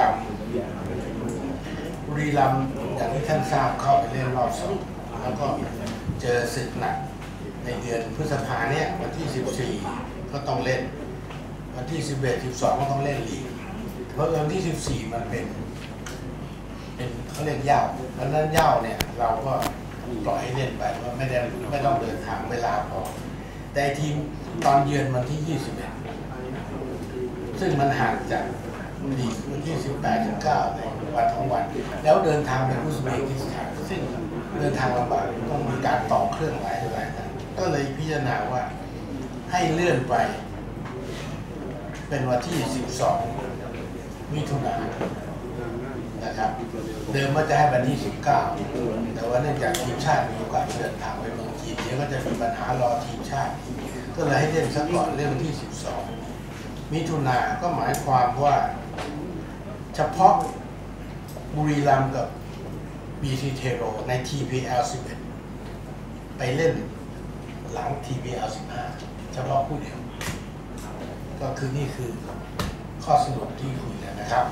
รัมย์บุรีรัมอย่างที่ท่านทราบเข้าไปเล่นรอบสองแล้วก็เจอศึกหนักในเดือนพฤษภาเนี่ยวันที่ 14 ก็ต้องเล่น วันที่ 11 12 ก็ต้องเล่นลีกเพราะวันที่ 14 มันเป็นเป็นเขาเรียกเหย้าวันนั้นย้าเนี่ยเราก็ปล่อยให้เล่นไปว่าไม่ได้ไม่ต้องเดินทางเวลาพอแต่ทีมตอนเยือนวันที่ 21 ซึ่งมันห่างจาก ลีกวันที่ 18ถึง9ในวันท้องวัน แล้วเดินทางไปอุซเบกิสถานซึ่งเดินทางลำบากต้องมีการต่อเครื่องหลายหลายก็เลยพิจารณาว่าให้เลื่อนไป เป็นวันที่ 12 มิถุนายนนะครับ เดิมว่าจะให้วันที่ 19 แต่ว่าเนื่องจากทีมชาติมีโอกาสเดินทางไปเมืองจีนเดี๋ยวก็จะมีปัญหารอทีมชาติ ก็เลยให้เล่นซะก่อนเล่นวันที่ 12 มิถุนาก็หมายความว่า เฉพาะบุรีรัมย์กับบีทีเทโรใน TPL 11 ไปเล่นหลัง TPL 15 เฉพาะผู้เดียว ก็คือนี่คือข้อสรุปที่คุยกันนะครับ